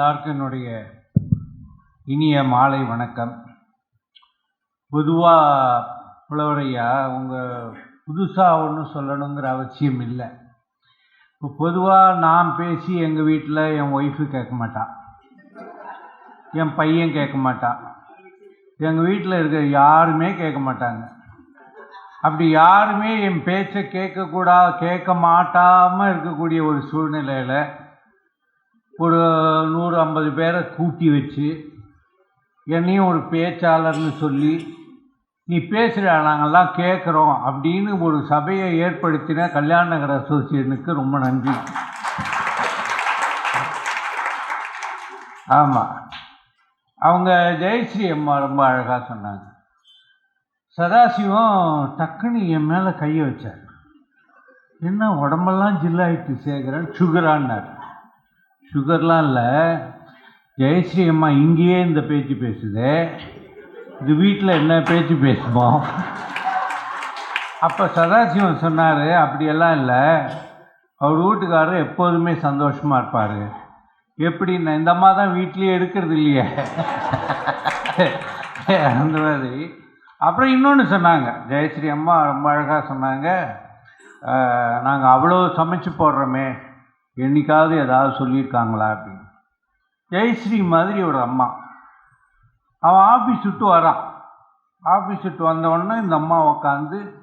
எல்லாருக்கும் என்னுடைய இனிய மாலை வணக்கம். பொதுவாக புலவரையா உங்கள் புதுசாக ஒன்றும் சொல்லணுங்கிற அவசியம் இல்லை. இப்போ பொதுவாக நான் பேசி எங்கள் வீட்டில் என் ஒய்ஃபு கேட்க மாட்டான் என் பையன் கேட்க மாட்டான் எங்கள் வீட்டில் இருக்கிற யாருமே கேட்க மாட்டாங்க. அப்படி யாருமே என் பேச்சை கேட்கக்கூடா கேட்க மாட்டாமல் இருக்கக்கூடிய ஒரு சூழ்நிலையில் ஒரு நூறு ஐம்பது பேரை கூட்டி வச்சு என்னையும் ஒரு பேச்சாளர்னு சொல்லி நீ பேசுகிற நாங்கள்லாம் கேட்குறோம் அப்படின்னு ஒரு சபையை ஏற்படுத்தின கல்யாண நகர் அசோசியேஷனுக்கு ரொம்ப நன்றி. ஆமாம் அவங்க ஜெயஸ்ரீ அம்மா ரொம்ப அழகாக சொன்னாங்க. சதாசிவம் டக்குன்னு என் மேலே கையை வச்சார். என்ன உடம்பெல்லாம் ஜில்லாயிட்டு சேர்க்குறேன் சுகரான்னார் சுகர்லாம் இல்லை. ஜெயஸ்ரீ அம்மா இங்கேயே இந்த பேச்சு பேசுது. இது வீட்டில் என்ன பேச்சு பேசுமோ? அப்போ சதாசிவம் சொன்னார் அப்படியெல்லாம் இல்லை. அவர் வீட்டுக்காரர் எப்போதுமே சந்தோஷமாக இருப்பார். எப்படின்னா இந்த அம்மா தான் வீட்லேயே எடுக்கிறது இல்லையே. அந்த மாதிரி. அப்புறம் இன்னொன்று சொன்னாங்க. ஜெயஸ்ரீ அம்மா ரொம்ப அழகாக சொன்னாங்க. நாங்கள் அவ்வளோ சமைச்சு போடுறோமே. என்னைக்காவது ஏதாவது சொல்லியிருக்காங்களா அப்படின்னு. ஜெயஸ்ரீ மாதிரி ஒரு அம்மா. அவன் ஆஃபீஸ் விட்டு வரான். ஆஃபீஸ் விட்டு வந்தவொடனே இந்த அம்மா உட்காந்து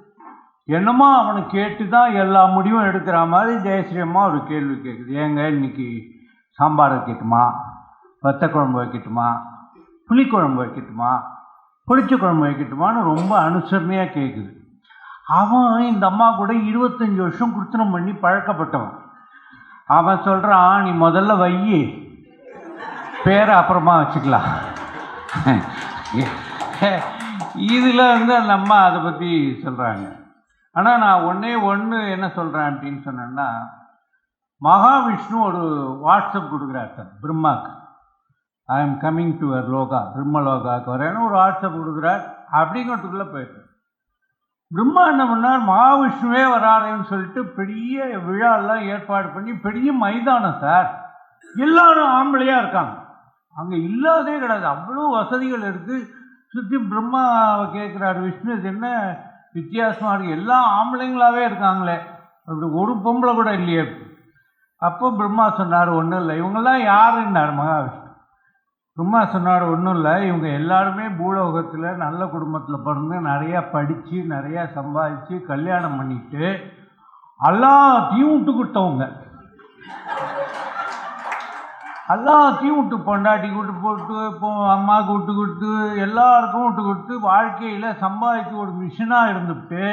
என்னமோ அவனை கேட்டு தான் எல்லா முடிவும் எடுக்கிற மாதிரி ஜெயஸ்ரீ அம்மா ஒரு கேள்வி கேட்குது. ஏங்க இன்னைக்கு சாம்பார் வைக்கட்டுமா? வத்த குழம்பு வைக்கட்டுமா? புளிக்குழம்பு வைக்கட்டுமா? புளிச்ச குழம்பு வைக்கட்டுமான்னு ரொம்ப அனுசரணையாக கேட்குது. அவன் இந்த அம்மா கூட இருபத்தஞ்சி வருஷம் குடுத்தனம் பண்ணி பழக்கப்பட்டவன். அவன் சொல்கிறான் நீ முதல்ல வையி. பேரை அப்புறமா வச்சுக்கலாம். இதில் வந்து அந்த அம்மா அதை பற்றி சொல்கிறாங்க ஆனால் நான் ஒன்றே ஒன்று என்ன சொல்கிறேன் அப்படின்னு சொன்னேன்னா மகாவிஷ்ணு ஒரு வாட்ஸ்அப் கொடுக்குறார் சார் பிரம்மாக்கு ஐ எம் கம்மிங் டு அவர் லோகா பிரம்மலோகாவுக்கு வரேன்னு ஒரு வாட்ஸ்அப் கொடுக்குறார். அப்படிங்கிறதுக்குள்ளே போயிட்டு பிரம்மா என்ன பண்ணார் மகாவிஷ்ணுவே வராருன்னு சொல்லிட்டு பெரிய விழாலாம் ஏற்பாடு பண்ணி பெரிய மைதானம் சார். எல்லாரும் ஆம்பளையாக இருக்காங்க. அங்கே இல்லாதே கிடையாது. அவ்வளோ வசதிகள் இருக்குது சுற்றி பிரம்மாவை கேட்குறாரு விஷ்ணு இது என்ன வித்தியாசமாக இருக்குது எல்லாம் ஆம்பளைங்களாகவே இருக்காங்களே. அப்படி ஒரு பொம்பளை கூட இல்லையே. அப்போ பிரம்மா சொன்னார் ஒன்றும் இல்லை. இவங்கெல்லாம் யாருன்னார் மகாவிஷ்ணு? சும்மா சொன்னார் ஒன்றும் இல்லை. இவங்க எல்லாருமே பூலோகத்தில் நல்ல குடும்பத்தில் பிறந்து நிறையா படித்து நிறையா சம்பாதிச்சு கல்யாணம் பண்ணிட்டு எல்லாத்தையும் விட்டு கொடுத்தவங்க. எல்லாத்தையும் விட்டு பொண்டாட்டி விட்டு போட்டு இப்போ அம்மாவுக்கு விட்டு கொடுத்து எல்லாருக்கும் விட்டு கொடுத்து வாழ்க்கையில் சம்பாதிச்சு ஒரு மிஷினாக இருந்துட்டு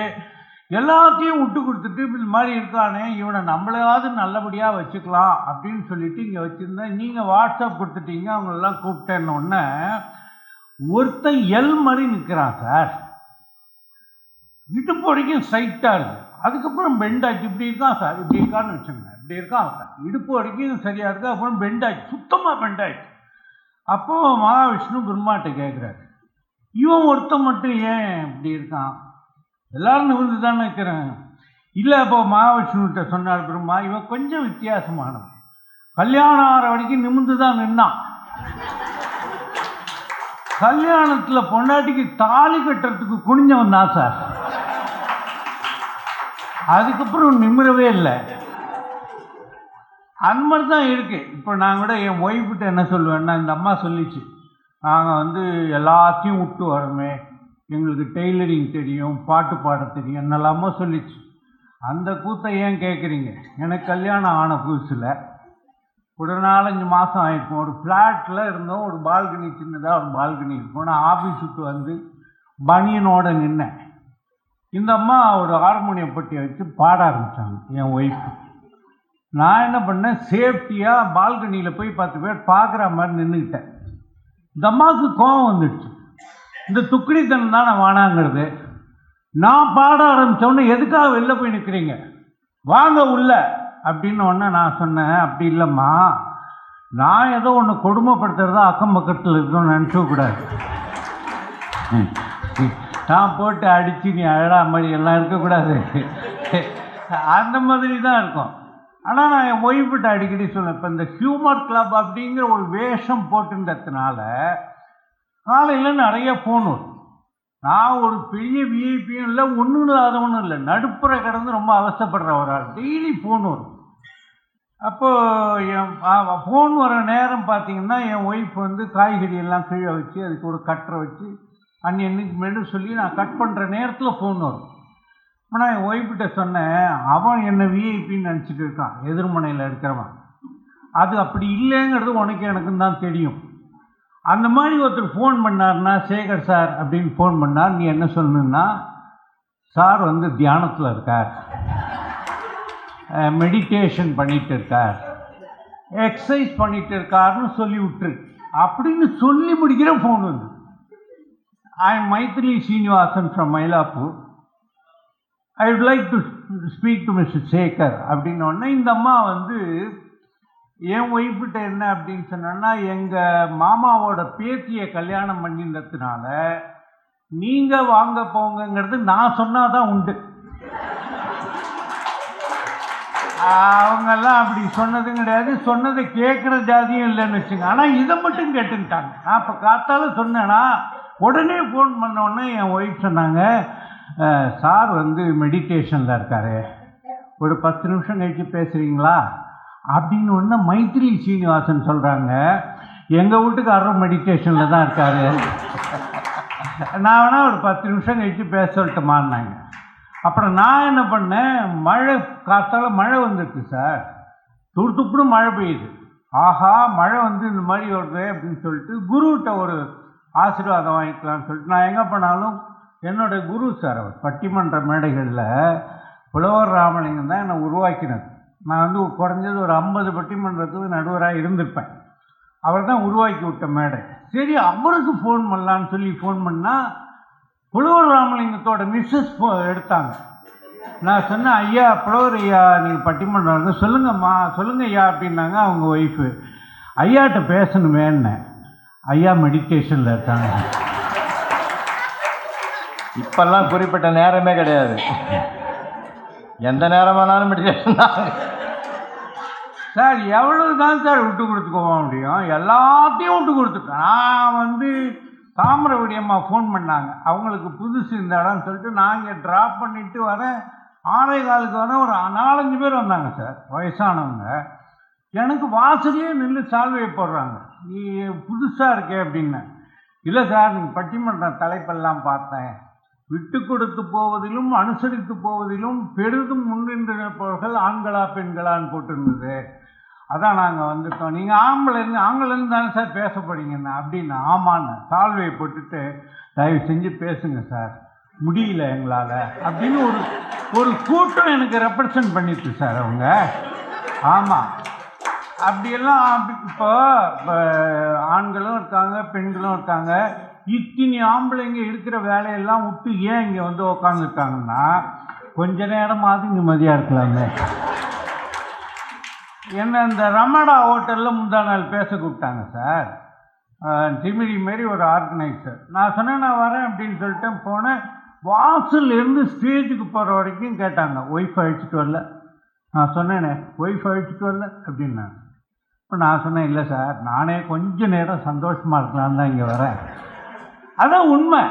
எல்லாத்தையும் விட்டு கொடுத்துட்டு இந்த மாதிரி இருக்கானே இவனை நம்மளையாவது நல்லபடியாக வச்சுக்கலாம் அப்படின்னு சொல்லிட்டு இங்கே வச்சுருந்தேன். நீங்கள் வாட்ஸ்அப் கொடுத்துட்டீங்க அவங்களெல்லாம் கூப்பிட்டேன்னொடனே ஒருத்தன் எல் மாதிரி நிற்கிறான் சார். இடுப்பு வரைக்கும் ஸ்ட்ரைட்டாக இருக்குது அதுக்கப்புறம் பெண்டாச்சு இப்படி இருக்கான் சார். இப்படி இருக்கான்னு வச்சுங்க இப்படி இருக்கான் சார். இடுப்பு வரைக்கும் சரியாக இருக்குது அப்புறம் பெண்டாச்சு சுத்தமாக பெண்டாச்சு அப்போது மகாவிஷ்ணு பிரம்மாட்ட கேட்குறாரு இவன் ஒருத்தன் மட்டும் ஏன் இப்படி இருக்கான்? எல்லாரும் நிமிர்ந்து தானே இருக்கிறேன் இல்லை இப்போ மகாவிஷ்ணுகிட்ட சொன்னார் பெருமா இவன் கொஞ்சம் வித்தியாசமானவன் கல்யாணம் ஆகிற வரைக்கும் நிமிர்ந்து தான் நின்னான் கல்யாணத்தில் பொண்டாட்டிக்கு தாலி கட்டுறதுக்கு குனிஞ்சவன் தான் சார். அதுக்கப்புறம் நிமிரவே இல்லை. அந்த மாதிரி தான் இருக்குது இப்போ நான் கூட என் ஒய்ஃப்கிட்ட என்ன சொல்லுவேன்னா இந்த அம்மா சொல்லிச்சு நாங்கள் வந்து எல்லாத்தையும் விட்டு வரோமே. எங்களுக்கு டெய்லரிங் தெரியும் பாட்டு பாட தெரியும் என்னெல்லாமோ சொல்லிச்சு. அந்த கூத்தை ஏன் கேட்குறீங்க எனக்கு கல்யாணம் ஆன புதுசில் ஒரு நாலஞ்சு மாதம் ஆகிருக்கும் ஒரு ஃப்ளாட்டில் இருந்தோம் ஒரு பால்கனி சின்னதாக ஒரு பால்கனி இருக்கும். நான் ஆஃபீஸுக்கு வந்து பனியனோட நின்னேன். இந்த அம்மா ஒரு ஹார்மோனியம் பட்டியை வச்சு பாட ஆரம்பித்தாங்க என் ஒய்ஃப் நான் என்ன பண்ணேன்? சேஃப்டியாக பால்கனியில் போய் பத்து பேர் பார்க்குற மாதிரி நின்றுக்கிட்டேன் இந்த அம்மாவுக்கு கோபம் வந்துடுச்சு. இந்த துக்கிடித்தனம் தான் நான் வானாங்கிறது. நான் பாட ஆரம்பித்தோன்னு எதுக்காக வெளில போய் நிற்கிறீங்க வாங்க உள்ள. அப்படின்னு ஒன்று நான் சொன்னேன் அப்படி இல்லைம்மா. நான் ஏதோ ஒன்று கொடுமைப்படுத்துறதா அக்கம் பக்கத்தில் இருக்கணும்னு நினச்சக்கூடாது நான் போட்டு அடித்து நீ அழடா மாதிரி எல்லாம் இருக்கக்கூடாது அந்த மாதிரி தான் இருக்கும். ஆனால் நான் என் ஒய்ஃபிட்ட அடிக்கடி சொல்லுவேன் இப்போ இந்த ஹியூமர் கிளப் அப்படிங்கிற ஒரு வேஷம் போட்டுன்றதுனால காலையில் நிறைய ஃபோன் வரும். நான் ஒரு பெரிய விஐபியும் இல்லை ஒன்றும் இல்லாதவனும் இல்லை. நடுப்புற கிடந்து ரொம்ப அவசப்படுற ஒரு ஆள். டெய்லி ஃபோன் வரும். அப்போது என் ஃபோன் வர நேரம் பார்த்தீங்கன்னா என் ஒய்ஃப் வந்து காய்கறி எல்லாம் கீழே வச்சு அதுக்கு ஒரு கட்டரை வச்சு அன்னைக்கு மெனு சொல்லி நான் கட் பண்ணுற நேரத்தில் ஃபோன் வரும். இப்போ நான் என் ஒய்ஃப்கிட்ட சொன்னேன் அவன் என்னை விஐபின்னு நினச்சிட்டு இருக்கான் எதிர்மனையில் இருக்கிறவன். அது அப்படி இல்லைங்கிறது உனக்கு எனக்கும் தான் தெரியும். அந்த மாதிரி ஒருத்தர் ஃபோன் பண்ணார்னா சேகர் சார் அப்படின்னு ஃபோன் பண்ணார். நீ என்ன சொல்லணுன்னா சார் வந்து தியானத்தில் இருக்கார். மெடிடேஷன் பண்ணிட்டு இருக்கார். எக்ஸசைஸ் பண்ணிட்டு இருக்காருன்னு சொல்லி விட்டுரு. அப்படின்னு சொல்லி முடிக்கிற ஃபோன் வந்து. I am Maithri Srinivasan from Mylapore I would like to speak to mister Sekar அப்படின்னோடனே இந்த அம்மா வந்து என் ஒய்ஃப்கிட்ட என்ன அப்படின்னு சொன்னோன்னா எங்கள் மாமாவோட பேத்தியை கல்யாணம் பண்ணினதுனால நீங்கள் வாங்க போங்கங்கிறது நான் சொன்னாதான் உண்டு. அவங்கெல்லாம் அப்படி சொன்னதும் கிடையாது. சொன்னதை கேட்குற ஜாதியும் இல்லைன்னு வச்சுங்க ஆனால் இதை மட்டும் கேட்டுக்கிட்டாங்க. நான் இப்போ காத்தால சொன்னேன்னா உடனே ஃபோன் பண்ண உடனே என் ஒய்ஃப் சொன்னாங்க சார் வந்து மெடிடேஷனில் இருக்காரு. ஒரு பத்து நிமிஷம் கழித்து பேசுகிறீங்களா அப்படின்னு ஒன்று மைத்ரி சீனிவாசன் சொல்கிறாங்க எங்கள் வீட்டுக்காரரும் மெடிடேஷனில் தான் இருக்காரு. நான் வேணால் ஒரு பத்து நிமிஷம் கழிச்சு பேச சொல்லட்டுமான்னாங்க. அப்புறம் நான் என்ன பண்ணேன் மழை காத்தால மழை வந்துருக்கு சார். துடு துப்புன்னு மழை பெய்யுது. ஆஹா மழை வந்து இந்த மாதிரி வருது அப்படின்னு சொல்லிட்டு குருகிட்ட ஒரு ஆசீர்வாதம் வாங்கிக்கலாம்னு சொல்லிட்டு நான் எங்கே போனாலும் என்னோட குரு சார் அவர் பட்டிமன்ற மேடைகளில் புலவர் ராமலிங்கம் தான் என்னை உருவாக்கினது. நான் வந்து குறைஞ்சது ஒரு ஐம்பது பட்டிமன்றத்துக்கு நடுவராக இருந்திருப்பேன். அவர் தான் உருவாக்கி விட்ட மேடை. சரி அவருக்கு ஃபோன் பண்ணலான்னு சொல்லி ஃபோன் பண்ணால் புலவர் ராமலிங்கத்தோட மிஸ்ஸஸ் எடுத்தாங்க. நான் சொன்னேன் ஐயா புலவர் ஐயா நீங்கள் பட்டிமன்றம் வந்து சொல்லுங்கம்மா சொல்லுங்க ஐயா அப்படின்னாங்க அவங்க ஒய்ஃபு ஐயாட்ட பேசணுமேன்னு ஐயா மெடிடேஷனில் இருக்காங்க. இப்பெல்லாம் குறிப்பிட்ட நேரமே கிடையாது. எந்த நேரம் வேணாலும் மெடிடேஷன் சார் எவ்வளவு தான் சார் விட்டு கொடுத்து போக முடியும்? எல்லாத்தையும் விட்டு கொடுத்துட்டேன். நான் வந்து தாமிரவடி அம்மா ஃபோன் பண்ணாங்க. அவங்களுக்கு புதுசு இந்த இடம்னு சொல்லிட்டு நாங்கள் ட்ராப் பண்ணிட்டு வரேன் ஆறே காலுக்கு வரேன் ஒரு நாலஞ்சு பேர் வந்தாங்க சார் வயசானவங்க. எனக்கு வாசல்லே நின்று சால்வையை போடுறாங்க. நீ புதுசாக இருக்கே அப்படின்னு. இல்லை சார் நீங்கள் பட்டிமன்றம் தலைப்பெல்லாம் பார்த்தேன். விட்டு கொடுத்து போவதிலும் அனுசரித்து போவதிலும் பெரிதும் முன்னின்றவர்கள் ஆண்களா பெண்களான்னு போட்டிருந்தது. அதான் நாங்கள் வந்துட்டோம். நீங்கள் ஆம்பளைன்னு ஆங்கிலேருந்து தானே சார் பேச அப்படின்னு ஆமான்னு சால்வையை போட்டுட்டு தயவு செஞ்சு பேசுங்க சார். முடியல எங்களால். அப்படின்னு ஒரு ஒரு கூட்டம் எனக்கு ரெப்ரசன்ட் பண்ணிட்டு சார் அவங்க. ஆமாம் அப்படியெல்லாம் இப்போ ஆண்களும் இருக்காங்க பெண்களும் இருக்காங்க. இத்தினி ஆம்பளைங்க இருக்கிற வேலையெல்லாம் விட்டு ஏன் இங்கே வந்து உக்காந்துருக்காங்கன்னா கொஞ்ச நேரமாவது நிம்மதியாக இருக்கலாமே. என்ன இந்த ரமணா ஹோட்டலில் முந்தா நாள் பேச கூப்பிட்டாங்க சார். திமிழி மாரி ஒரு ஆர்கனைசர். நான் சொன்னேன் நான் வரேன் அப்படின்னு சொல்லிட்டு போனேன். வாசல்லேருந்து ஸ்டேஜுக்கு போகிற வரைக்கும் கேட்டாங்க ஒய்ஃப் அழிச்சிட்டு வரல. நான் சொன்னேனே ஒய்ஃப் அழிச்சிட்டு வரல? அப்படின்னாங்க. இப்போ நான் சொன்னேன் இல்லை சார். நானே கொஞ்சம் நேரம் சந்தோஷமாக இருக்கலான்னு தான் இங்கே வரேன். அதான் உண்மை.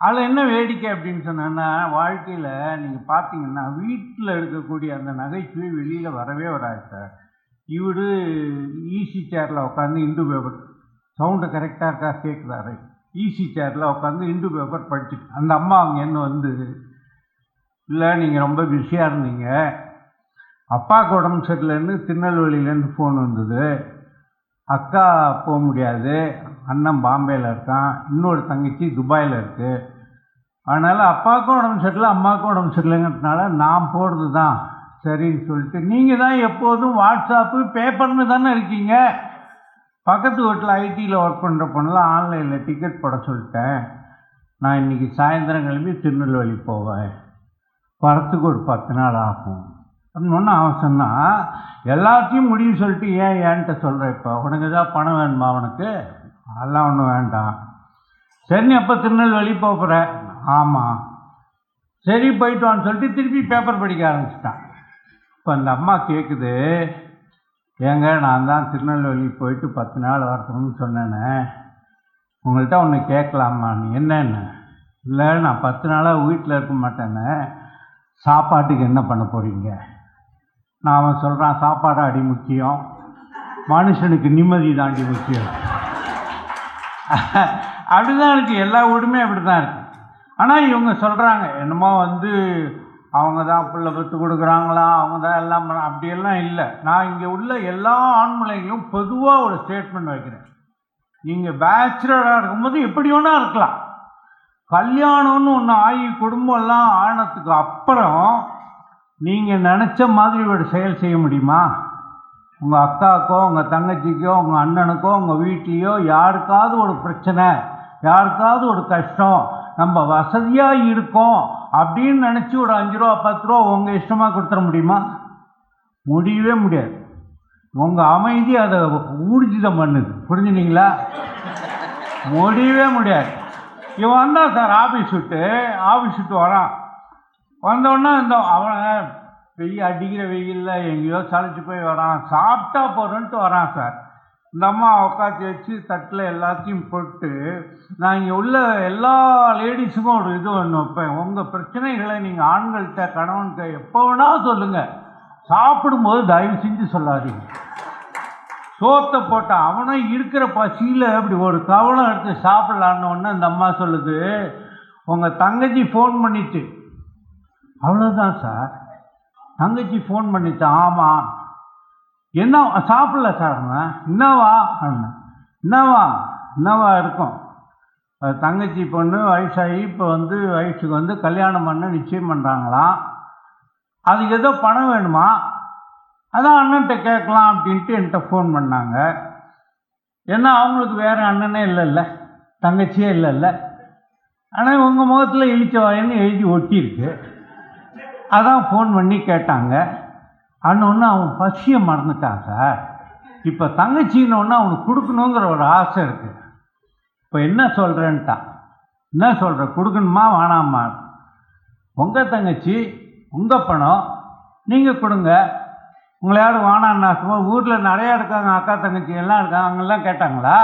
அதில் என்ன வேடிக்கை அப்படின்னு சொன்னேன்னா வாழ்க்கையில் நீங்கள் பார்த்தீங்கன்னா வீட்டில் இருக்கக்கூடிய அந்த நகைச்சுவை வெளியில் வரவே வராது சார். இவரு ஈசி சேரில் உட்காந்து இந்து பேப்பர் சவுண்டு கரெக்டாக இருக்கா கேட்குறாரு ஈசி சேரில் உட்காந்து இந்து பேப்பர் படிச்சுட்டு அந்த அம்மா அவங்க என்ன வந்து இல்லை நீங்கள் ரொம்ப பிஸியாக இருந்தீங்க. அப்பாவுக்கு உடம்பு சரியில்லைன்னு திருநெல்வேலியிலேருந்து ஃபோன் வந்தது. அக்கா போக முடியாது. அண்ணன் பாம்பேயில் இருக்கான் இன்னொரு தங்கச்சி துபாயில் இருக்குது அதனால் அப்பாவுக்கும் உடம்பு சரியில்லை அம்மாவுக்கும் உடம்பு சரியில்லைங்கிறதுனால நான் போடுறது தான் சரின்னு சொல்லிட்டு நீங்கள் தான் எப்போதும் வாட்ஸ்அப்பு பேப்பர்னு தானே இருக்கீங்க. பக்கத்து வீட்டில் ஐடியில் ஒர்க் பண்ணுற பொண்ணுலாம் ஆன்லைனில் டிக்கெட் போட சொல்லிட்டேன். நான் இன்றைக்கி சாயந்தரம் கிளம்பி திருநெல்வேலி போவேன். வரத்துக்கு ஒரு பத்து நாள் ஆகும். அப்படின்னு ஒன்றும் சொன்னான் எல்லாத்தையும் முடிவு சொல்லிட்டு ஏன் ஏன்ட்ட சொல்கிறேன் இப்போ? உனக்கு ஏதாவது பணம் வேணுமா அவனுக்கு? அதெல்லாம் ஒன்றும் வேண்டாம். சரி நீ அப்போ திருநெல்வேலி போக போகிற ஆமாம் சரி போயிட்டு வான்னு சொல்லிட்டு திருப்பி பேப்பர் படிக்க ஆரம்பிச்சிட்டான். இப்போ அந்த அம்மா கேட்குது ஏங்க நான் தான் திருநெல்வேலி போயிட்டு பத்து நாள் வரணும்னு சொன்னேனே. உங்கள்கிட்ட ஒன்று கேட்கலாமான்னு என்னென்ன இல்லை நான் பத்து நாளாக வீட்டில் இருக்க மாட்டேனே. சாப்பாட்டுக்கு என்ன பண்ண போகிறீங்க நான் அவன் சொல்கிறான் சாப்பாடு அடி முக்கியம். மனுஷனுக்கு நிம்மதி தாண்டி முக்கியம். அப்படிதான் இருக்குது எல்லா வீடுமே அப்படி தான் இருக்குது ஆனால் இவங்க சொல்கிறாங்க என்னமோ வந்து அவங்க தான் பிள்ளை பெற்று கொடுக்குறாங்களா அவங்க தான் எல்லாம் பண்ண அப்படியெல்லாம் இல்லை. நான் இங்கே உள்ள எல்லா ஆண்மலைகளும் பொதுவாக ஒரு ஸ்டேட்மெண்ட் வைக்கிறேன். நீங்கள் பேச்சுலராக இருக்கும்போது எப்படி வேணா இருக்கலாம். கல்யாணம்னு ஒன்று ஆகி குடும்பம்லாம் ஆனதுக்கு அப்புறம் நீங்கள் நினச்ச மாதிரி ஒரு செயல் செய்ய முடியுமா? உங்கள் அக்காக்கோ உங்கள் தங்கச்சிக்கோ உங்கள் அண்ணனுக்கோ உங்கள் வீட்லேயோ யாருக்காவது ஒரு பிரச்சனை யாருக்காவது ஒரு கஷ்டம் நம்ம வசதியாக இருக்கோம் அப்படின்னு நினச்சி ஒரு அஞ்சு ரூபா பத்து ரூபா உங்கள் இஷ்டமாக கொடுத்துட முடியுமா? முடியவே முடியாது. உங்கள் அமைதி அதை ஊர்ஜிதம் பண்ணுது. புரிஞ்சுனீங்களா? முடியவே முடியாது. இவன் வந்தான் சார் ஆஃபீஸ் விட்டு ஆஃபீஸ் விட்டு வரான். வந்தோடனே இந்த அவன் வெயில் அடிக்கிற வெயிலில் எங்கேயோ சளைச்சு போய் வரான். சாப்பிட்டா போகிறேன்ட்டு வரான் சார் இந்த அம்மா உட்காந்து வச்சு தட்டில் எல்லாத்தையும் போட்டு நான் இங்கே உள்ள எல்லா லேடிஸுக்கும் ஒரு இது ஒன்று வைப்பேன். உங்கள் பிரச்சனைகளை நீங்கள் ஆண்கள்கிட்ட கணவன்கிட்ட எப்போ வேணால் சொல்லுங்கள் சாப்பிடும்போது தயவு செஞ்சு சொல்லாதீங்க. சோத்தை போட்டால் அவனும் இருக்கிற பசியில் அப்படி ஒரு கவலம் எடுத்து சாப்பிட்லான்னு ஒன்று இந்த அம்மா சொல்லுது. உங்கள் தங்கச்சி ஃபோன் பண்ணிட்டு அவ்வளோதான் சார் தங்கச்சி ஃபோன் பண்ணித்தான் ஆமாம் என்ன சாப்பிடல சார் அவன் என்னவா? என்னவா? என்னவா இருக்கும்? தங்கச்சி பொண்ணு வயசாகி இப்போ வந்து வயசுக்கு வந்து கல்யாணம் பண்ண நிச்சயம் பண்ணுறாங்களாம் அதுக்கு ஏதோ பணம் வேணுமா? அதான் அண்ணன்ட்ட கேட்கலாம் அப்படின்ட்டு என்கிட்ட ஃபோன் பண்ணாங்க. ஏன்னா அவங்களுக்கு வேறு அண்ணனே இல்லைல்ல தங்கச்சியே இல்லைல்ல. ஆனால் உங்கள் முகத்தில் இழிச்ச வாயின்னு எழுதி ஒட்டியிருக்கு. அதான் ஃபோன் பண்ணி கேட்டாங்க. அண்ணொன்று அவன் பசியை மறந்துட்டான் சார். இப்போ தங்கச்சின்னு அவனுக்கு கொடுக்கணுங்கிற ஒரு ஆசை இருக்குது இப்போ என்ன சொல்கிறேன்ட்டான் என்ன சொல்கிற கொடுக்கணுமா வேணாமா? உங்கள் தங்கச்சி உங்கள் பணம் நீங்கள் கொடுங்க. உங்களை யாரும் வேணான்னா ஊரில் நிறையா இருக்காங்க அக்கா தங்கச்சி எல்லாம் இருக்காங்க அவங்கெல்லாம் கேட்டாங்களா?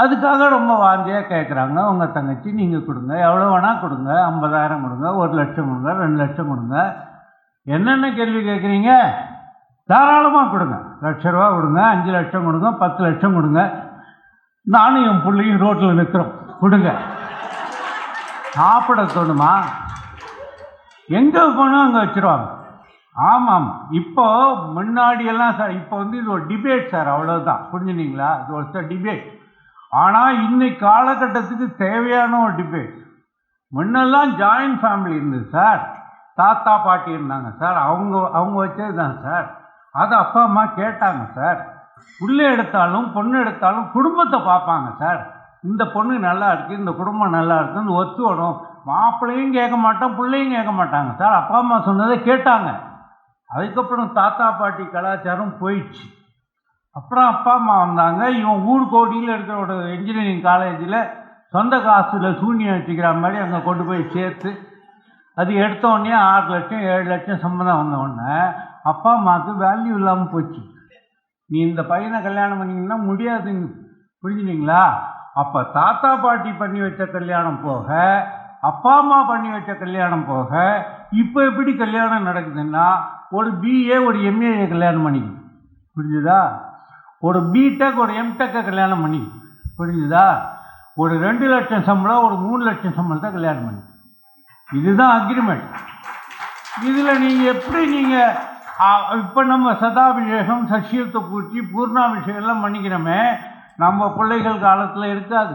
அதுக்காக ரொம்ப வாந்தியாக கேட்குறாங்க உங்கள் தங்கச்சி நீங்கள் கொடுங்க. எவ்வளோ வேணால் கொடுங்க. ஐம்பதாயிரம் கொடுங்க. ஒரு லட்சம் கொடுங்க. ரெண்டு லட்சம் கொடுங்க. என்னென்ன கேள்வி கேட்குறீங்க தாராளமாக கொடுங்க. லட்ச ரூபா கொடுங்க. அஞ்சு லட்சம் கொடுங்க. பத்து லட்சம் கொடுங்க. நானும் என் பிள்ளையும் ரோட்டில் நிற்கிறோம் கொடுங்க. சாப்பிட தோணுமா? எங்கே போனோம் அங்கே வச்சுருவாங்க. ஆமாம். இப்போ முன்னாடியெல்லாம் சார் இப்போ வந்து இது ஒரு டிபேட் சார். அவ்வளோதான் புரிஞ்சுனீங்களா? இது ஒரு டிபேட் ஆனால் இன்னைக்கு காலகட்டத்துக்கு தேவையான ஒரு டிபேட் முன்னெல்லாம் ஜாயின்ட் ஃபேமிலி இருந்தது சார் தாத்தா பாட்டி இருந்தாங்க சார் அவங்க அவங்க வச்சது தான் சார் அது அப்பா அம்மா கேட்டாங்க சார் உள்ளே எடுத்தாலும் பொண்ணு எடுத்தாலும் குடும்பத்தை பார்ப்பாங்க சார் இந்த பொண்ணு நல்லா இருக்குது இந்த குடும்பம் நல்லா இருக்குன்னு ஒத்து வரும் மாப்பிள்ளையும் கேட்க மாட்டோம் பிள்ளையும் கேட்க மாட்டாங்க சார் அப்பா அம்மா சொன்னதை கேட்டாங்க. அதுக்கப்புறம் தாத்தா பாட்டி கலாச்சாரம் போயிடுச்சு. அப்புறம் அப்பா அம்மா வந்தாங்க. இவன் ஊர் கோடியில் இருக்கிற ஒரு இன்ஜினியரிங் காலேஜில் சொந்த காசில் சூன்யம் வச்சுக்கிற மாதிரி அங்கே கொண்டு போய் சேர்த்து அது எடுத்த உடனே ஆறு லட்சம் ஏழு லட்சம் சம்மந்தம் வந்தோடனே அப்பா அம்மாவுக்கு வேல்யூ இல்லாமல் போச்சு. நீ இந்த பையனை கல்யாணம் பண்ணிங்கன்னா முடியாதுங்க புரிஞ்சுனீங்களா? அப்போ தாத்தா பாட்டி பண்ணி வச்ச கல்யாணம் போக அப்பா அம்மா பண்ணி வச்ச கல்யாணம் போக இப்போ எப்படி கல்யாணம் நடக்குதுன்னா ஒரு பிஏ ஒரு எம்ஏ கல்யாணம் பண்ணிக்கணும். புரிஞ்சுதா? ஒரு பிடெக் ஒரு எம்டெக்கை கல்யாணம் பண்ணி. புரிஞ்சுதா? ஒரு ரெண்டு லட்சம் சம்பளம் ஒரு மூணு லட்சம் சம்பளத்தை கல்யாணம் பண்ணி. இதுதான் அக்ரிமெண்ட் இதில் நீங்கள் எப்படி நீங்கள் இப்போ நம்ம சதாபிஷேகம் சசியத்தை பூச்சி பூர்ணாபிஷேகம்லாம் பண்ணிக்கிறோமே நம்ம பிள்ளைகள் காலத்தில் இருக்காது.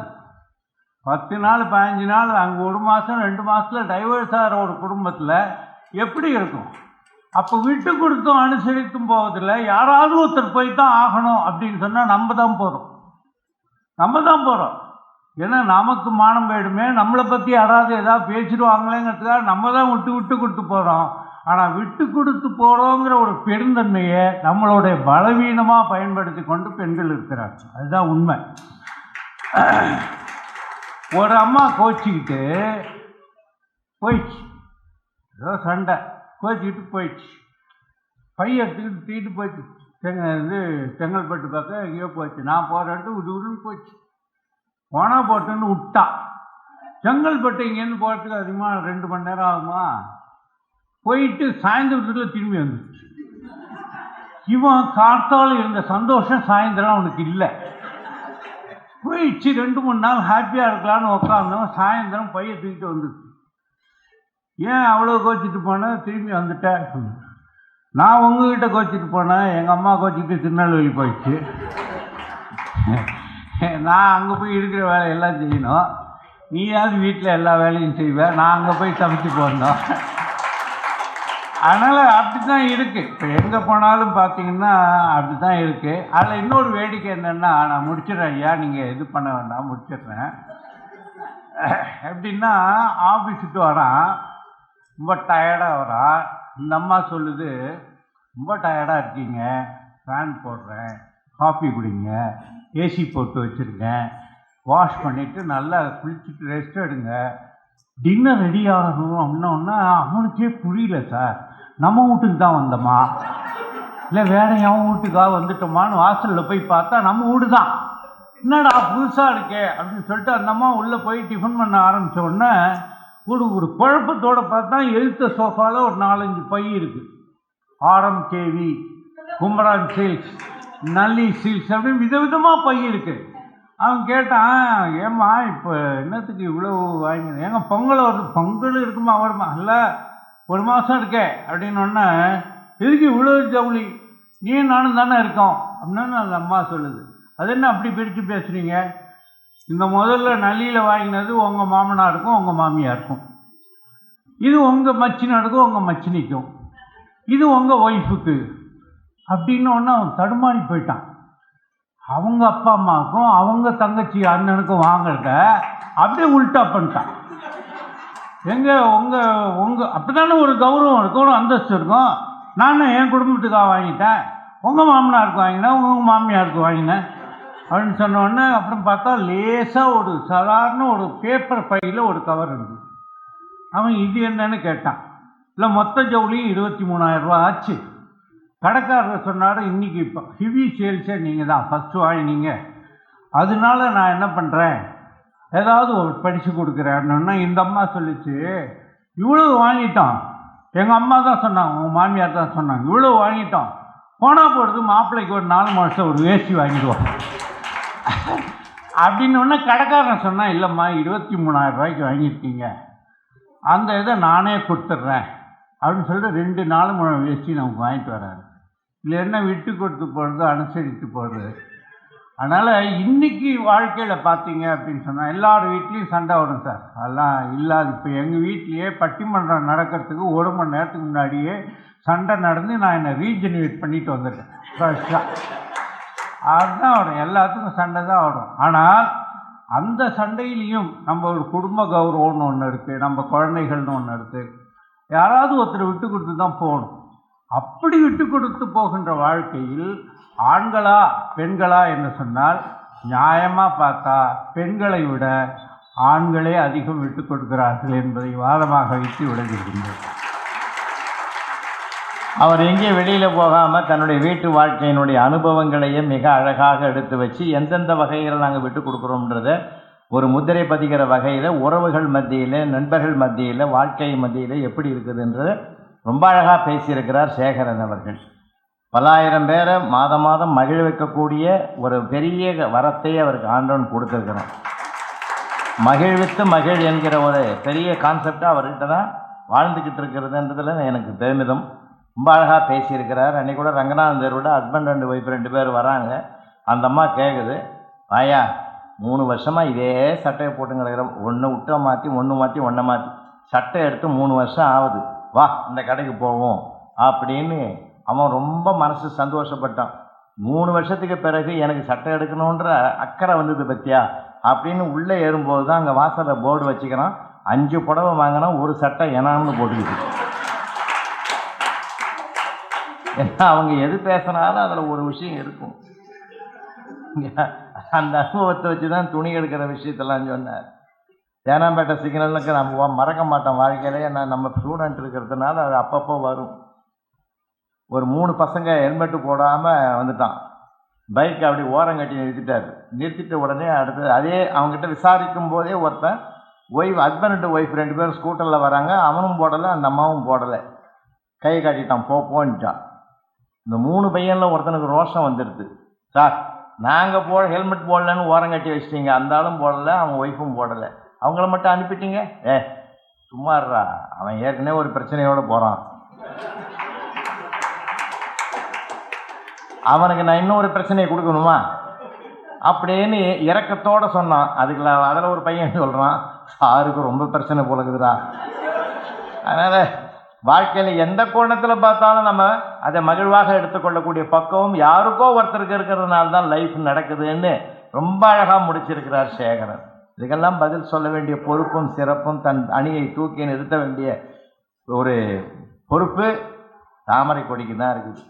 பத்து நாள் பதினஞ்சு நாள் அங்கே ஒரு மாதம் ரெண்டு மாதத்தில் டைவர்ஸ் ஆகிற ஒரு குடும்பத்தில் எப்படி இருக்கும்? அப்போ விட்டு கொடுத்தும் அனுசரித்தும் போவதில்லை யாராவது ஒருத்தர் போய் தான் ஆகணும் அப்படின்னு சொன்னால் நம்ம தான் போகிறோம் நம்ம தான் போகிறோம் ஏன்னா நமக்கு மானம் போயிடுமே நம்மளை பற்றி யாராவது ஏதாவது பேசிடுவாங்களேங்கிறதுக்காக நம்ம தான் விட்டு விட்டு கொடுத்து போகிறோம் ஆனால் விட்டு கொடுத்து போகிறோங்கிற ஒரு பெருந்தன்மையை நம்மளுடைய பலவீனமாக பயன்படுத்தி கொண்டு பெண்கள் இருக்கிறார்கள். அதுதான் உண்மை. ஒரு அம்மா கோச்சிக்கிட்டு போயிடுச்சு. ஏதோ சண்டை. கோச்சிக்கிட்டு போயிடுச்சு. பை எடுத்துக்கிட்டு தூக்கிட்டு போச்சு செங்க இது செங்கல்பட்டு பக்கம் எங்கேயோ போச்சு. நான் போகிற இடத்துக்கு உடு போச்சு. போனால் போட்டுன்னு விட்டா. செங்கல்பட்டு இங்கேருந்து போகிறதுக்கு அதிகமாக ரெண்டு மணி நேரம் ஆகுமா? போயிட்டு சாயந்தரத்துக்குள்ள திரும்பி வந்துச்சு இவன் கார்த்தால இருந்த சந்தோஷம் சாயந்தரம் அவனுக்கு இல்லை. போயிடுச்சு. ரெண்டு மூணு நாள் ஹாப்பியாக இருக்கலாம்னு உட்காந்தவன் சாயந்தரம் பையை தூக்கிட்டு வந்துச்சு ஏன் அவ்வளோ கோச்சிட்டு போனேன் திரும்பி வந்துட்டேன் நான் உங்ககிட்ட கோச்சிட்டு போனேன் எங்கள் அம்மா கோச்சிக்கிட்டு திருநெல்வேலி போயிடுச்சு. நான் அங்கே போய் இருக்கிற வேலையெல்லாம் செய்யணும். நீயாவது வீட்டில் எல்லா வேலையும் செய்வேன் நான் அங்கே போய் சமைச்சு போடணும். அதனால் அப்படி தான் இருக்குது இப்போ எங்கே போனாலும் பார்த்தீங்கன்னா அப்படி தான் இருக்குது அதில் இன்னொரு வேடிக்கை என்னென்னா நான் முடிச்சிடுறேன் ஐயா. நீங்கள் இது பண்ண வேண்டாம் முடிச்சிடுறேன். எப்படின்னா ஆஃபீஸுக்கு வரான். ரொம்ப டயர்டாக வரான் இந்த அம்மா சொல்லுது ரொம்ப டயர்டாக இருக்கீங்க. ஃபேன் போடுறேன். காஃபி குடிங்க. ஏசி போட்டு வச்சுருக்கேன் வாஷ் பண்ணிவிட்டு நல்லா குளிச்சுட்டு ரெஸ்ட் எடுங்க. டின்னர் ரெடி ஆகணும். அப்படின்னா அவனுக்கே புரியல சார் நம்ம வீட்டுக்கு தான் வந்தோமா? இல்லை வேற எவன் வீட்டுக்காக வந்துட்டோமான்னு வாசலில் போய் பார்த்தா நம்ம வீடு தான். என்னடா புதுசாக இருக்கே? அப்படின்னு சொல்லிட்டு அந்த அம்மா உள்ளே போய் டிஃபன் பண்ண ஆரம்பிச்ச உடனே ஒரு ஒரு குழப்பத்தோட பார்த்தா எழுத்த சோஃபாவில் ஒரு நாலஞ்சு பை இருக்குது RM KV Kumaran silks Nalli silks அப்படின்னு விதவிதமாக பை இருக்குது அவன் கேட்டான் ஏம்மா இப்போ என்னத்துக்கு இவ்வளோ வாங்கி ஏங்க பொங்கல் வருது பொங்கல் இருக்குமா வருமா? இல்லை ஒரு மாதம் இருக்கே அப்படின்னு ஒன்று இவ்வளோ ஜவுளி? நீ நானும் தானே இருக்கோம். அப்படின்னு அந்த அம்மா சொல்லுது. அது என்ன அப்படி பிரித்து பேசுகிறீங்க இந்த முதல்ல நல்லியில் வாங்கினது உங்கள் மாமனாருக்கும் உங்கள் மாமியாருக்கும். இது உங்கள் மச்சினாருக்கும் உங்கள் மச்சினிக்கும். இது உங்கள் ஒய்ஃபுக்கு. அப்படின்னு ஒன்று அவன் தடுமாறி போயிட்டான். அவங்க அப்பா அம்மாவுக்கும் அவங்க தங்கச்சி அண்ணனுக்கும் வாங்குறத அப்படியே உல்ட்டா பண்ணிட்டான். எங்கள் உங்கள் உங்க அப்படித்தானே ஒரு கௌரவம் இருக்கும் ஒரு அந்தஸ்து இருக்கும். நானும் என் குடும்பத்துக்காக வாங்கிட்டேன். உங்கள் மாமனாருக்கு வாங்கினேன் உங்கள் மாமியாருக்கு வாங்கினேன். அப்படின்னு சொன்னோடனே அப்புறம் பார்த்தா லேசாக ஒரு சாதாரண ஒரு பேப்பர் பையில் ஒரு கவர் இருந்தது அவன் இது என்னன்னு கேட்டான். இல்லை மொத்த ஜவுளியும் இருபத்தி மூணாயிரரூபா ஆச்சு. கடைக்காரர் சொன்னார் இன்றைக்கி இப்போ ஹெவி சேல்ஸே நீங்கள் தான் ஃபஸ்ட்டு வாங்கினீங்க. அதனால நான் என்ன பண்ணுறேன் ஏதாவது ஒரு படித்து கொடுக்குறேன்னா இந்த அம்மா சொல்லிச்சு இவ்வளோ வாங்கிட்டோம். எங்கள் அம்மா தான் சொன்னாங்க உங்கள் மாமியார் தான் சொன்னாங்க இவ்வளோ வாங்கிட்டோம். போனால் போகிறது மாப்பிள்ளைக்கு ஒரு நாலு மாதம் ஒரு வேஷ்டி வாங்கிடுவோம் அப்படின்னு ஒன்று கடைக்காரன் சொன்னால் இல்லைம்மா இருபத்தி மூணாயிரம் ரூபாய்க்கு வாங்கியிருக்கீங்க. அந்த இதை நானே கொடுத்துட்றேன். அப்படின்னு சொல்லிட்டு ரெண்டு நாலு முழம் வச்சு நமக்கு வாங்கிட்டு வராரு இல்லை என்ன விட்டு கொடுத்து போகிறது அனுசரித்து போகிறது அதனால் இன்றைக்கி வாழ்க்கையில் பார்த்தீங்க அப்படின்னு சொன்னால் எல்லார் வீட்லேயும் சண்டை வரும் சார். அதெல்லாம் இல்லாது இப்போ எங்கள் வீட்லேயே பட்டிமன்றம் நடக்கிறதுக்கு ஒரு மணி நேரத்துக்கு முன்னாடியே சண்டை நடந்து நான் என்னை ரீஜெனுவேட் பண்ணிட்டு வந்துட்டேன். ஃப்ரெஷ்ஷாக அதுதான் வரும் எல்லாத்துக்கும் சண்டை தான் வரும் ஆனால் அந்த சண்டையிலையும் நம்ம ஒரு குடும்ப கௌரவம்னு ஒன்று இருக்குது நம்ம குழந்தைகள்னு ஒன்று இருக்குது யாராவது ஒருத்தர் விட்டு கொடுத்து தான் போகணும். அப்படி விட்டு கொடுத்து போகின்ற வாழ்க்கையில் ஆண்களா பெண்களா என்று சொன்னால் நியாயமாக பார்த்தா பெண்களை விட ஆண்களே அதிகம் விட்டு கொடுக்கிறார்கள் என்பதை வாதமாக வைத்து விளங்குகின்றேன் அவர் எங்கேயும் வெளியில் போகாமல் தன்னுடைய வீட்டு வாழ்க்கையினுடைய அனுபவங்களையே மிக அழகாக எடுத்து வச்சு எந்தெந்த வகையில் நாங்கள் விட்டு கொடுக்குறோன்றத ஒரு முத்திரை பதிக்கிற வகையில் உறவுகள் மத்தியில் நண்பர்கள் மத்தியில் வாழ்க்கை மத்தியில் எப்படி இருக்குதுன்றத ரொம்ப அழகாக பேசியிருக்கிறார் சேகரன் அவர்கள். பல்லாயிரம் பேரை மாதம் மாதம் மகிழ வைக்கக்கூடிய ஒரு பெரிய வரத்தை அவருக்கு ஆண்டவன் கொடுத்துருக்கிறான் மகிழ்வித்து மகிழ் என்கிற ஒரு பெரிய கான்செப்டாக அவர்கிட்ட தான் வாழ்ந்துக்கிட்டு இருக்கிறதுன்றதுல எனக்கு பெருமிதம். ரொம்ப அழகாக பேசியிருக்கிறார். அன்றைக்கி கூட ரங்கநாதன் தெருவோட ஹஸ்பண்ட் அண்ட் ஒய்ஃப் ரெண்டு பேர் வராங்க. அந்த அம்மா கேட்குது வாயா மூணு வருஷமாக இதே சட்டையை போட்டுங்க கிடக்கிறோம். ஒன்று விட்ட மாற்றி ஒன்று மாற்றி ஒன்றை மாற்றி சட்டை எடுத்து மூணு வருஷம் ஆகுது. வா இந்த கடைக்கு போவோம். அப்படின்னு அவன் ரொம்ப மனசு சந்தோஷப்பட்டான். மூணு வருஷத்துக்கு பிறகு எனக்கு சட்டை எடுக்கணுன்ற அக்கறை வந்தது பத்தியா? அப்படின்னு உள்ளே ஏறும்போது தான் அங்கே வாசலில் போர்டு வச்சுக்கிறான். அஞ்சு புடவை வாங்கினா ஒரு சட்டை எனான்னு போட்டுக்கிட்டு. ஏன்னா அவங்க எது பேசினாலும் அதில் ஒரு விஷயம் இருக்கும். அந்த அனுபவத்தை வச்சு தான் துணி எடுக்கிற விஷயத்தெல்லாம் சொன்னார். தேனாம்பேட்டை சிக்னலுக்கு நம்ம மறக்க மாட்டோம். வாழ்க்கையிலே நான் நம்ம ஸ்டூடெண்ட் இருக்கிறதுனால அது அப்பப்போ வரும். ஒரு மூணு பசங்க ஹெல்மெட்டு போடாமல் வந்துட்டான். பைக் அப்படி ஓரம் கட்டி நிறுத்திட்டார். நிறுத்திட்ட உடனே அடுத்து அதே அவங்ககிட்ட விசாரிக்கும் போதே ஒருத்தன் ஒய்ஃப் ஹஸ்பண்ட் ஒய்ஃப் ரெண்டு பேரும் ஸ்கூட்டரில் வராங்க. அவனும் போடலை அந்த அம்மாவும் போடலை. கை காட்டிட்டான். போ போன்ட்டான். இந்த மூணு பையனில் ஒருத்தனுக்கு ரோஷம் வந்துடுது சார் நாங்கள் போ ஹெல்மெட் போடலன்னு ஓரம் கட்டி வச்சிட்டீங்க. அந்த ஆளும் போடலை அவன் ஒய்ஃபும் போடலை. அவங்கள மட்டும் அனுப்பிட்டீங்க? ஏ சும்மாடுறா அவன் ஏற்கனவே ஒரு பிரச்சனையோடு போகிறான் அவனுக்கு நான் இன்னொரு பிரச்சனையை கொடுக்கணுமா? அப்படின்னு இறக்கத்தோடு சொன்னான். அதுக்குள்ள அதில் ஒரு பையன் சொல்கிறான் சாருக்கு ரொம்ப பிரச்சனை போலக்குதுடா. அதனால் வாழ்க்கையில் எந்த கோணத்தில் பார்த்தாலும் நம்ம அதை மகிழ்வாக எடுத்துக்கொள்ளக்கூடிய பக்குவம் யாருக்கோ ஒருத்தருக்கு இருக்கிறதுனால தான் லைஃப் நடக்குதுன்னு ரொம்ப அழகாக முடிச்சிருக்கிறார் சேகரன். இதுக்கெல்லாம் பதில் சொல்ல வேண்டிய பொறுப்பும் சிறப்பும் தன் அணியை தூக்கி நிறுத்த வேண்டிய ஒரு பொறுப்பு தாமரை கொடிக்கு தான் இருக்குது.